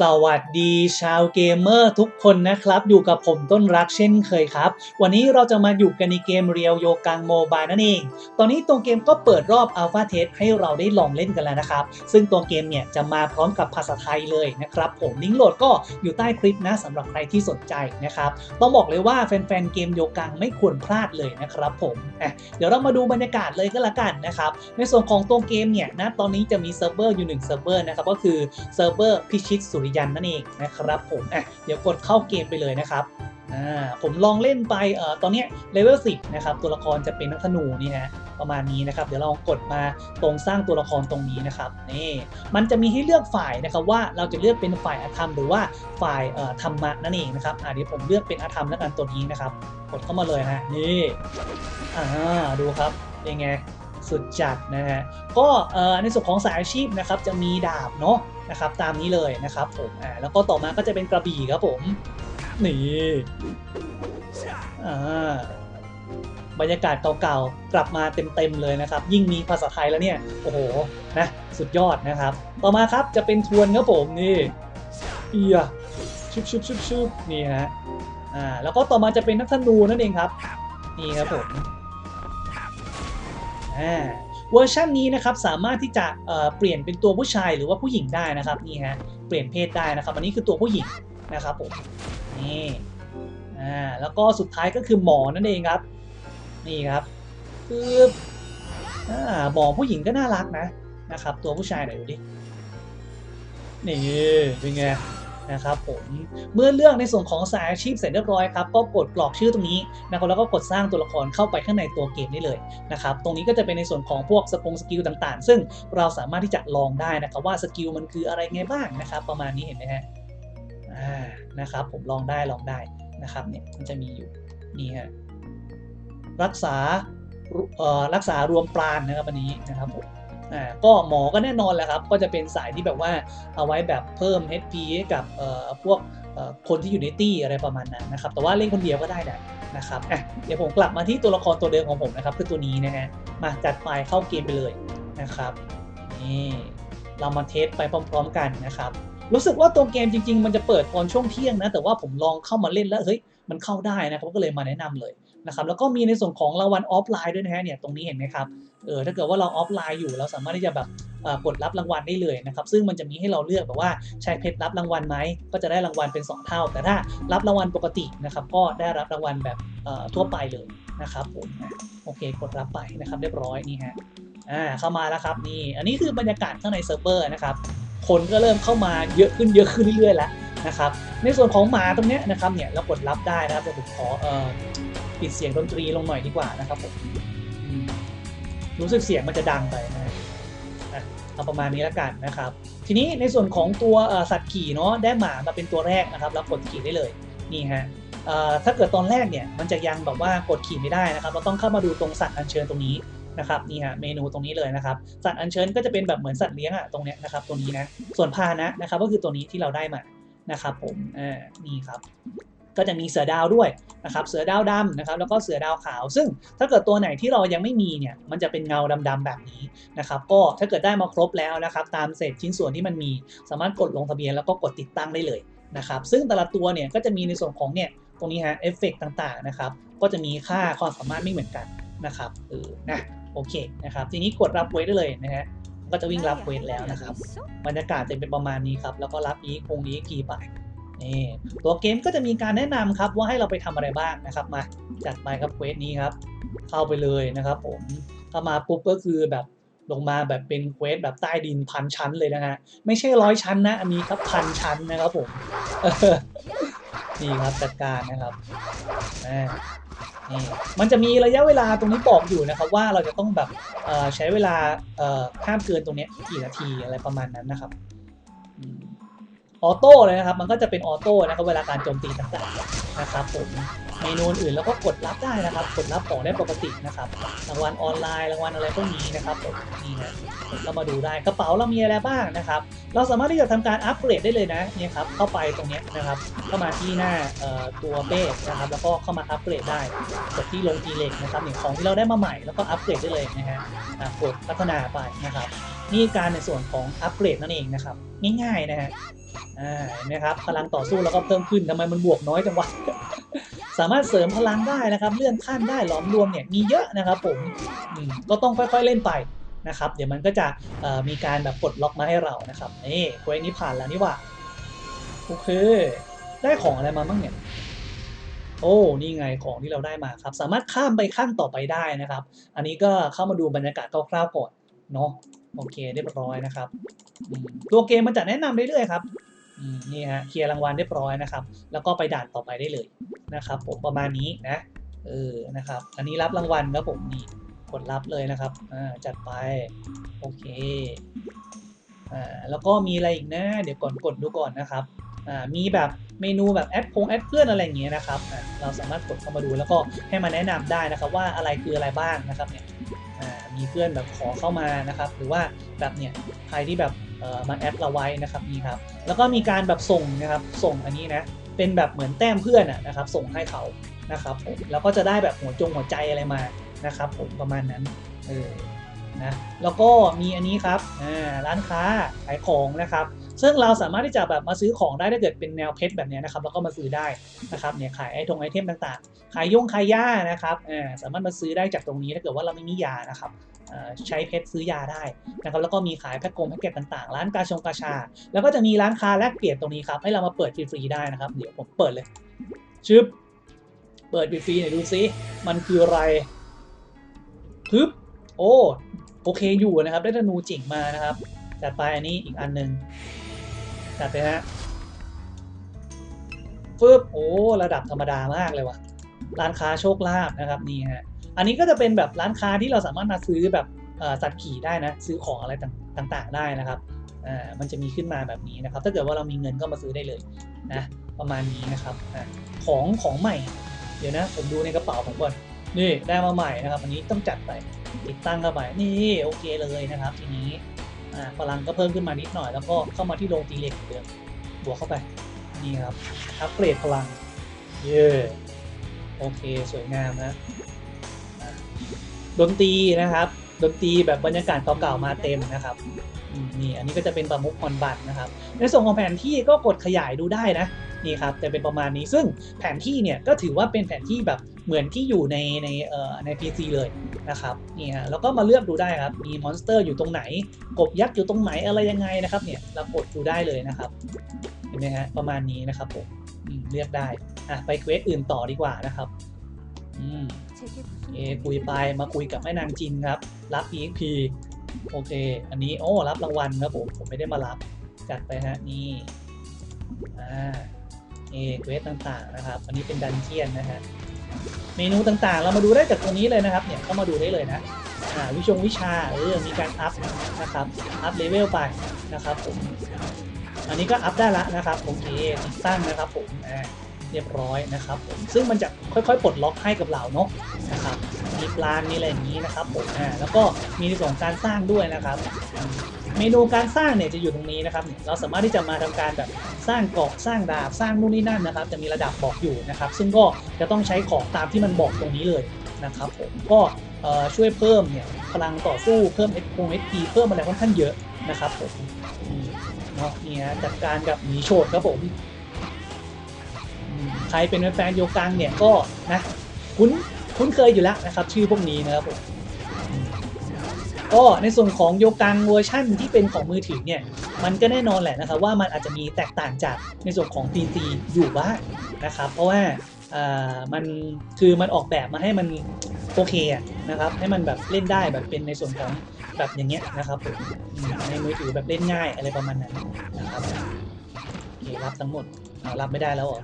สวัสดีชาวเกมเมอร์ทุกคนนะครับ อยู่กับผมต้นรักเช่นเคยครับ วันนี้เราจะมาอยู่กันในเกมเรียวโยกังโมบายนั่นเอง ตอนนี้ตัวเกมก็เปิดรอบอัลฟาเทสให้เราได้ลองเล่นกันแล้วนะครับ ซึ่งตัวเกมเนี่ยจะมาพร้อมกับภาษาไทยเลยนะครับ ผมลิงก์โหลดก็อยู่ใต้คลิปนะสำหรับใครที่สนใจนะครับ ต้องบอกเลยว่าแฟนๆเกมโยกังไม่ควรพลาดเลยนะครับผมเดี๋ยวเรามาดูบรรยากาศเลยก็แล้วกันนะครับในส่วนของตัวเกมเนี่ยนะตอนนี้จะมีเซิร์ฟเวอร์อยู่หนึ่งเซิร์ฟเวอร์นะครับก็คือเซิร์ฟเวอร์พิชิตสุริยันนั่นเองนะครับผมอะเดี๋ยวกดเข้าเกมไปเลยนะครับอ่าผมลองเล่นไปเอ่อตอนนี้เลเวล10นะครับตัวละครจะเป็นนักธนูนี่ฮะประมาณนี้นะครับ เดี๋ยวเรากดมาตรงสร้างตัวละครตรงนี้นะครับนี่มันจะมีให้เลือกฝ่ายนะครับว่าเราจะเลือกเป็นฝ่ายอธรรม หรือว่าฝ่ายเอ่อธรรมะนั่นเองนะครับอ่าเดี๋ยวผมเลือกเป็นอธรรมแล้วกันตัวนี้นะครับ กดเข้ามาเลยฮะนี่อ่าดูครับเป็นไงสุดจัดนะฮะก็ในส่วนของสายอาชีพนะครับจะมีดาบเนาะ นะครับตามนี้เลยนะครับผมอ่าแล้วก็ต่อมาก็จะเป็นกระบี่ครับผมนี่อ่าบรรยากาศเก่าๆกลับมาเต็มๆเลยนะครับ ยิ่งมีภาษาไทยแล้วเนี่ยโอ้โหนะสุดยอดนะครับ ต่อมาครับจะเป็นทวนครับผมนี่เอียชุบชุบชุบชุบนี่ฮะอ่าแล้วก็ต่อมาจะเป็นนักธนูนั่นเองครับ นี่ครับผมอ่า เวอร์ชันนี้นะครับสามารถที่จะเเปลี่ยนเป็นตัวผู้ชายหรือว่าผู้หญิงได้นะครับนี่ฮะเปลี่ยนเพศได้นะครับอันนี้คือตัวผู้หญิงนะครับผมนี่อ่าแล้วก็สุดท้ายก็คือหมอนั่นเองครับนี่ครับคืออ่าหมอผู้หญิงก็น่ารักนะนะครับ ตัวผู้ชายไหนอยดูดินี่เป็นไง นะครับผมเมื่อเลือกในส่วนของสายอาชีพเสร็จเรียบร้อยครับก็กดกรอกชื่อตรงนี้นะครับแล้วก็กดสร้างตัวละครเข้าไปข้างในตัวเกมได้เลยนะครับตรงนี้ก็จะเป็นในส่วนของพวกสกงสกิลต่างๆ ซึ่งเราสามารถที่จะลองได้นะครับว่าสกิลมันคืออะไรไงบ้างนะครับ ประมาณนี้เห็นไหมฮะอ่านะครับผมลองได้ลองได้นะครับเนี่ยมันจะมีอยู่นี่ฮะรักษาเอ่อรักษารวมปราณนะครับอันนี้นะครับผม อ่าก็หมอก็แน่นอนแหละครับ ก็จะเป็นสายที่แบบว่าเอาไว้แบบเพิ่ม HP ให้กับเอ่อพวกเอ่อคนที่อยู่ในตี้อะไรประมาณนั้นนะครับ แต่ว่าเล่นคนเดียวก็ได้นะนะครับอะเดี๋ยวผมกลับมาที่ตัวละครตัวเดิมของผมนะครับคือตัวนี้นะฮะมาจัดไฟล์เข้าเกมไปเลยนะครับนี่เรามาเทสไปพร้อม ๆ กันนะครับ รู้สึกว่าตัวเกมจริง ๆ มันจะเปิดตอนช่วงเที่ยงนะ แต่ว่าผมลองเข้ามาเล่นแล้วเฮ้ยมันเข้าได้นะครับก็เลยมาแนะนำเลย นะครับแล้วก็มีในส่วนของรางวัลออฟไลน์ด้วยนะฮะเนี่ยตรงนี้เห็นไหมครับเออถ้าเกิดว่าเราออฟไลน์อยู่เราสามารถที่จะแบบเอ่อกดรับรางวัลได้เลยนะครับซึ่งมันจะมีให้เราเลือกแบบว่าใช้เพชรรับรางวัลไหมก็จะได้รางวัลเป็น 2 เท่า แต่ถ้ารับรางวัลปกตินะครับก็ได้รับรางวัลแบบเอ่อทั่วไปเลยนะครับผมโอเคกดรับไปนะครับเรียบร้อยนี่ฮะอ่าเข้ามาแล้วครับนี่อันนี้คือบรรยากาศข้างในเซิร์ฟเวอร์นะครับคนก็เริ่มเข้ามาเยอะขึ้นเยอะขึ้นเรื่อยๆแล้วนะครับในส่วนของหมาตรงนี้นะครับเนี่ยเรากดรับได้นะครับเดี๋ยวผมขอเอ่อ ปิดเสียงดนตรีลงหน่อยดีกว่านะครับผมรู้สึกเสียงมันจะดังไปนะเอาประมาณนี้แล้วกันนะครับ ทีนี้ในส่วนของตัวสัตว์ขี่เนาะได้หมามาเป็นตัวแรกนะครับแล้วกดขี่ได้เลยนี่ฮะถ้าเกิดตอนแรกเนี่ยมันจะยังแบบว่ากดขี่ไม่ได้นะครับ เราต้องเข้ามาดูตรงสัตว์อัญเชิญตรงนี้นะครับนี่ฮะเมนูตรงนี้เลยนะครับ สัตว์อัญเชิญก็จะเป็นแบบเหมือนสัตว์เลี้ยงอะตรงเนี้ยนะครับตัวนี้นะส่วนพานะนะครับก็คือตัวนี้ที่เราได้มานะครับผมอ่านี่ครับ ก็จะมีเสือดาวด้วยนะครับเสือดาวดำนะครับแล้วก็เสือดาวขาว ซึ่งถ้าเกิดตัวไหนที่เรายังไม่มีเนี่ยมันจะเป็นเงาดำๆแบบนี้นะครับก็ถ้าเกิดได้มาครบแล้วนะครับตามเศษชิ้นส่วนที่มันมี สามารถกดลงทะเบียนแล้วก็กดติดตั้งได้เลยนะครับซึ่งแต่ละตัวเนี่ยก็จะมีในส่วนของเนี่ยตรงนี้ฮะเอฟเฟกต่างๆนะครับก็จะมีค่าความสามารถไม่เหมือนกันนะครับเออนะโอเคนะครับทีนี้กดรับเวทได้เลยนะฮะก็จะวิ่งรับเวทแล้วนะครับบรรยากาศจะเป็นประมาณนี้ครับแล้วก็รับอีกคงอีกทีไป นี่ตัวเกมก็จะมีการแนะนำครับว่าให้เราไปทำอะไรบ้างนะครับมาจัดไปครับเควสนี้ครับ เข้าไปเลยนะครับ ผมเข้ามาปุ๊บก็คือแบบลงมาแบบเป็นเควสแบบใต้ดินพันชั้นเลยนะฮะไม่ใช่ร้อยชั้นนะ อันนี้ครับพันชั้นนะครับผมนี่ครับจัดการนะครับนี่มันจะมีระยะเวลาตรงนี้บอกอยู่นะครับ ว่าเราจะต้องแบบใช้เวลาห้ามเกินตรงนี้กี่นาทีอะไรประมาณนั้นนะครับ ออโต้เลยนะครับ มันก็จะเป็นออโต้นะครับเวลาการโจมตีต่างๆนะครับผมเมนูอื่นแล้วก็กดรับได้นะครับ กดรับขอได้ปกตินะครับรางวัลออนไลน์รางวัลอะไรพวกนี้นะครับผมนี่นะเรามาดูได้กระเป๋าเรามีอะไรบ้างนะครับ เราสามารถที่จะทำการอัปเกรดได้เลยนะเนี่ยครับเข้าไปตรงนี้นะครับ เข้ามาที่หน้าตัวเบสนะครับ แล้วก็เข้ามาอัปเกรดได้กดที่ลงทีเล็กนะครับเนี่ยของที่เราได้มาใหม่แล้วก็อัปเกรดได้เลยนะฮะอะกดพัฒนาไปนะครับ นี่การในส่วนของอัปเกรดนั่นเองนะครับ ง่ายๆนะฮะอ่าเห็นไหมครับพลังต่อสู้แล้วก็เพิ่มขึ้นทำไมมันบวกน้อยจังวะสามารถเสริมพลังได้นะครับ เลื่อนขั้นได้หลอมรวมเนี่ยมีเยอะนะครับผมอืมก็ต้องค่อยๆเล่นไปนะครับ เดี๋ยวมันก็จะมีการแบบปลดล็อกมาให้เรานะครับนี่เควสนี้ผ่านแล้วนี่หว่าโอเคได้ของอะไรมาบ้างเนี่ยโอ้นี่ไงของที่เราได้มาครับ สามารถข้ามไปขั้นต่อไปได้นะครับ อันนี้ก็เข้ามาดูบรรยากาศคร่าวๆก่อนเนาะ โอเคเรียบร้อยนะครับ ตัวเกมมันจะแนะนำเรื่อยๆครับอืมนี่ฮะเคลียร์รางวัลเรียบร้อยนะครับ แล้วก็ไปด่านต่อไปได้เลยนะครับผมประมาณนี้นะเออนะครับ อันนี้รับรางวัลครับผมนี่กดรับเลยนะครับอ่าจัดไปโอเคอ่าแล้วก็มีอะไรอีกนะ เดี๋ยวก่อนกดดูก่อนนะครับอ่ามีแบบเมนูแบบแอดพงแอดเพื่อนอะไรอย่างเงี้ยนะครับอ่าเราสามารถกดเข้ามาดูแล้วก็ให้มาแนะนำได้นะครับว่าอะไรคืออะไรบ้างนะครับเนี่ย มีเพื่อนแบบขอเข้ามานะครับ หรือว่าแบบเนี่ยใครที่แบบมาแอดเราไว้นะครับนี่ครับ แล้วก็มีการแบบส่งนะครับส่งอันนี้นะเป็นแบบเหมือนแต้มเพื่อนนะครับ ส่งให้เขานะครับผมแล้วก็จะได้แบบหัวจงหัวใจอะไรมานะครับ ผมประมาณนั้นเออนะแล้วก็มีอันนี้ครับร้านค้าขายของนะครับ ซึ่งเราสามารถที่จะแบบมาซื้อของได้ถ้าเกิดเป็นแนวเพชรแบบนี้นะครับ แล้วก็มาซื้อได้นะครับเนี่ยขายไอทงไอเทมต่างๆ ขายยงขายยานะครับอ่าสามารถมาซื้อได้จากตรงนี้ถ้าเกิดว่าเราไม่มียานะครับใช้เพชรซื้อยาได้นะครับแล้วก็มีขายแพ็กโกงแพ็กเกจต่างๆ ร้านกาชงกาชา แล้วก็จะมีร้านค้าแลกเปลี่ยนตรงนี้ครับให้เรามาเปิดฟรีๆได้นะครับ เดี๋ยวผมเปิดเลยชึบเปิดฟรีๆหน่อยดูซิมันคืออะไรฮึบโอ้โอเคอยู่นะครับ ได้ธนูจิ๋งมานะครับจัดไปอันนี้อีกอันหนึ่ง จัดไปฮะฟึบโอ้ระดับธรรมดามากเลยว่ะ ร้านค้าโชคลาภนะครับนี่ฮะอันนี้ก็จะเป็นแบบร้านค้าที่เราสามารถมาซื้อแบบสัตว์ขี่ได้นะ ซื้อของอะไรต่างๆ ได้นะครับอ่ามันจะมีขึ้นมาแบบนี้นะครับ ถ้าเกิดว่าเรามีเงินก็มาซื้อได้เลยนะ ประมาณนี้นะครับอของของใหม่ เดี๋ยวนะ ผมดูในกระเป๋าผมก่อนนี่ได้มาใหม่นะครับ อันนี้ต้องจัดไปติดตั้งเข้าไปนี่โอเคเลยนะครับ ทีนี้ อ่าพลังก็เพิ่มขึ้นมานิดหน่อย แล้วก็เข้ามาที่โรงตีเหล็กเหมือนเดิมบวกเข้าไปนี่ครับอัปเกรดพลังเย่โอเคสวยงามนะดนตรีนะครับดนตรีแบบบรรยากาศเก่าๆมาเต็มนะครับนี่อันนี้ก็จะเป็นประมุขฮอนบัตนะครับ ในส่วนของแผนที่ก็กดขยายดูได้นะนี่ครับจะเป็นประมาณนี้ซึ่งแผนที่เนี่ยก็ถือว่าเป็นแผนที่แบบ เหมือนที่อยู่ในในเอ่อใน PC เลยนะครับนี่ฮะแล้วก็มาเลือกดูได้ครับมีมอนสเตอร์อยู่ตรงไหน กบยักษ์อยู่ตรงไหนอะไรยังไงนะครับเนี่ยเรากดดูได้เลยนะครับเห็นไหมฮะประมาณนี้นะครับผมอืมเลือกได้อะไปเควสอื่นต่อดีกว่านะครับอืมเอคุยไปมาคุยกับแม่นางจินครับ รับ EXP โอเค อันนี้โอ้รับรางวัลครับผมผมไม่ได้มารับจัดไปฮะนี่อ่าเอเควสต่างๆนะครับ อันนี้เป็นดันเจียนนะฮะ เมนูต่างๆ เรามาดูได้จากตรงนี้เลยนะครับ เนี่ยเข้ามาดูได้เลยนะวิชงวิชาเออมีการอัพนะครับอัพเลเวลไปนะครับผมอันนี้ก็อัพได้ละนะครับโอเคติดตั้งนะครับผมอ่าเรียบร้อยนะครับผมซึ่งมันจะค่อยๆปลดล็อกให้กับเราเนาะนะครับมีปลานมีอะไรอย่างนี้นะครับผมแล้วก็มีในส่วนของการสร้างด้วยนะครับ เมนูการสร้างเนี่ยจะอยู่ตรงนี้นะครับ เราสามารถที่จะมาทำการแบบสร้างเกราะสร้างดาบสร้างนู่นนี่นั่นนะครับ จะมีระดับบอกอยู่นะครับ ซึ่งก็จะต้องใช้ของตามที่มันบอกตรงนี้เลยนะครับผมก็ช่วยเพิ่มเนี่ยพลังต่อสู้เพิ่มเอสพงเอสีเพิ่มอะไรค่อนข้างเยอะนะครับผมเนาะนี่ฮะจัดการกับหมีโฉดครับผมใครเป็นแฟนโยกังเนี่ยก็นะคุ้นคุ้นเคยอยู่แล้วนะครับ ชื่อพวกนี้นะครับผม ก็ในส่วนของโยกังเวอร์ชั่นที่เป็นของมือถือเนี่ย มันก็แน่นอนแหละนะครับว่ามันอาจจะมีแตกต่างจากในส่วนของ PC อยู่บ้างนะครับ เพราะว่าอ่ามันคือมันออกแบบมาให้มันโอเคนะครับ ให้มันแบบเล่นได้แบบเป็นในส่วนของแบบอย่างเงี้ยนะครับในมือถือแบบเล่นง่ายอะไรประมาณนั้นนะครับโอเครับทั้งหมดรับไม่ได้แล้วเหรอ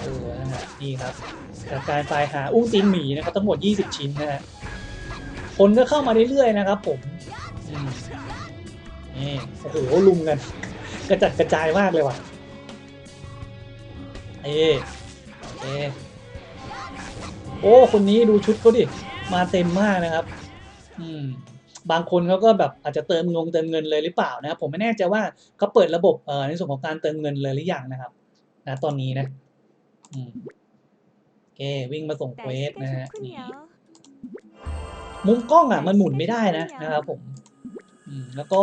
เออนะฮะนี่ครับจากการไปหาอุ้งตีนหมีนะครับทั้งหมด 20 ชิ้นนะฮะ คนก็เข้ามาเรื่อยๆนะครับ ผมนี่โอ้โหลุมกันกระจัดกระจายมากเลยว่ะเอเอโอ้คนนี้ดูชุดเขาดิมาเต็มมากนะครับ อืมบางคนเขาก็แบบอาจจะเติมงงเติมเงินเลยหรือเปล่านะครับ ผมไม่แน่ใจว่าเขาเปิดระบบเอ่อในส่วนของการเติมเงินเลยหรือยังนะครับ นะตอนนี้นะอืมโอเควิ่งมาส่งเควสนะฮะนี่ มุมกล้องอะมันหมุนไม่ได้นะนะครับผมอือืมแล้วก็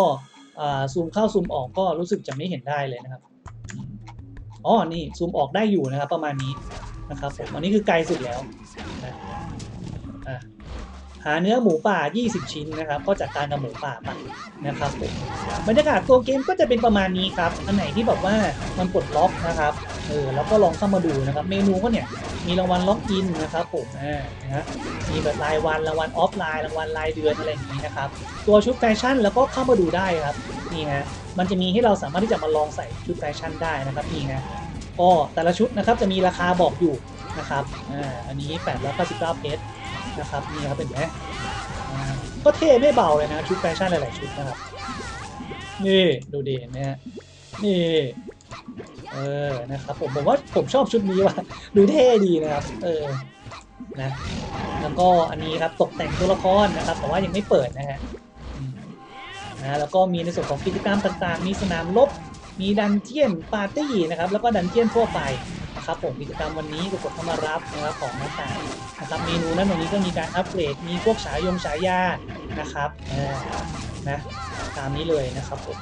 อ่าซูมเข้าซูมออกก็รู้สึกจะไม่เห็นได้เลยนะครับอืมอ๋อนี่ซูมออกได้อยู่นะครับประมาณนี้นะครับผมอันนี้คือไกลสุดแล้วนะอะหาเนื้อหมูป่า 20 ชิ้นนะครับ ก็จัดการกับหมูป่าไปนะครับผมบรรยากาศตัวเกมก็จะเป็นประมาณนี้ครับ อันไหนที่แบบว่ามันปลดล็อกนะครับ เออแล้วก็ลองเข้ามาดูนะครับ เมนูก็เนี่ยมีรางวัลล็อกอินนะครับผมอ่านะฮะมีแบบรายวันรางวัลออฟไลน์รางวัลรายเดือนอะไรอย่างนี้นะครับตัวชุดแฟชั่นแล้วก็เข้ามาดูได้ครับนี่ฮะมันจะมีให้เราสามารถที่จะมาลองใส่ชุดแฟชั่นได้นะครับนี่นะก็แต่ละชุดนะครับจะมีราคาบอกอยู่นะครับอ่าอันนี้899เพชรนะครับนี่ครับเป็นไหมก็เท่ไม่เบาเลยนะชุดแฟชั่นหลายๆชุดนะครับนี่ดูดีนะฮะนี่ ออนะครับผมผมว่าผมชอบชุดนี้ว่ะดูเท่ดีนะครับเออนะแล้วก็อันนี้ครับตกแต่งตัวละครนะครับแต่ว่ายังไม่เปิดนะฮะนะแล้วก็มีในส่วนของกิจกรรมต่างๆ มีสนามรบมีดันเจียนปาร์ตี้นะครับแล้วก็ดันเจียนทั่วไปนะครับผมกิจกรรมวันนี้ก็กดเข้ามารับนะครับของต่างๆนะครับเมนูนั้นวันนี้ก็มีการอัปเกรดมีพวกฉายงฉายานะครับเออนะตามนี้เลยนะครับผม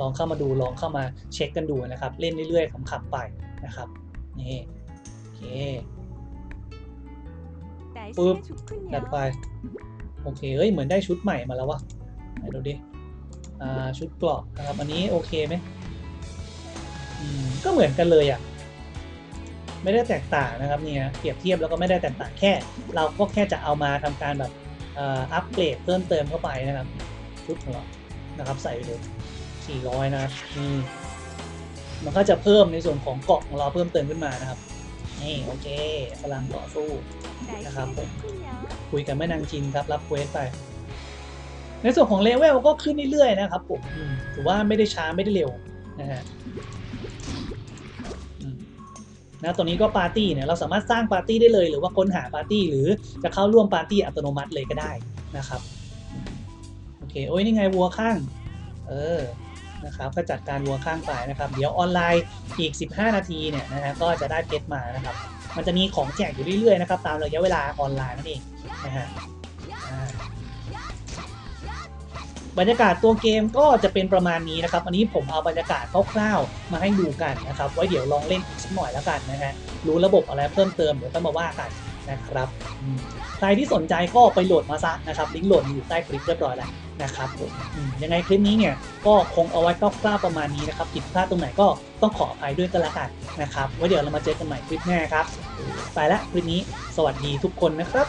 ลองเข้ามาดูลองเข้ามาเช็คกันดูนะครับ เล่นเรื่อยๆขำๆไปนะครับนี่โอเคปึ๊บจัดไปโอเคเฮ้ยเหมือนได้ชุดใหม่มาแล้ววะไหนดูดิอ่าชุดเกราะนะครับอันนี้โอเคไหมอืมก็เหมือนกันเลยอะไม่ได้แตกต่างนะครับเนี่ยเปรียบเทียบแล้วก็ไม่ได้แตกต่างแค่ เราก็แค่จะเอามาทำการแบบเอ่ออัปเกรดเพิ่มเติมเข้าไปนะครับชุดของเรานะครับใส่ไปเลย 400 นะครับอืมมันก็จะเพิ่มในส่วนของเกาะของเราเพิ่มเติมขึ้นมานะครับ นี่โอเคพลังต่อสู้นะครับผมคุยกับแม่นางจินครับรับเควสไป ในส่วนของเลเวลก็ขึ้นเรื่อยๆนะครับผมถือว่าไม่ได้ช้าไม่ได้เร็วนะฮะนะตัวนี้ก็ปาร์ตี้เนี่ยเราสามารถสร้างปาร์ตี้ได้เลย หรือว่าค้นหาปาร์ตี้หรือจะเข้าร่วมปาร์ตี้อัตโนมัติเลยก็ได้นะครับ โอเค โอ้ยนี่ไงวัวข้าง เออ นะครับก็จัดการวัวข้างไปนะครับ เดี๋ยวออนไลน์อีก 15 นาทีเนี่ยนะฮะก็จะได้เพชรมานะครับ มันจะมีของแจกอยู่เรื่อยๆนะครับตามระยะเวลาออนไลน์นั่นเองนะฮะบรรยากาศตัวเกมก็จะเป็นประมาณนี้นะครับ อันนี้ผมเอาบรรยากาศคร่าวๆมาให้ดูกันนะครับ ไว้เดี๋ยวลองเล่นอีกสักหน่อยแล้วกันนะฮะ รู้ระบบอะไรเพิ่มเติมเดี๋ยวค่อยมาว่ากันนะครับ ใครที่สนใจก็ไปโหลดมาซะนะครับ ลิงก์โหลดอยู่ใต้คลิปเรียบร้อยแล้ว นะครับผมยังไงคลิปนี้เนี่ยก็คงเอาไว้ก็กล้าประมาณนี้นะครับผิดพลาดตรงไหนก็ต้องขออภัยด้วยก็แล้วกันนะครับไว้เดี๋ยวเรามาเจอกันใหม่คลิปหน้าครับ ไปละคลิปนี้สวัสดีทุกคนนะครับ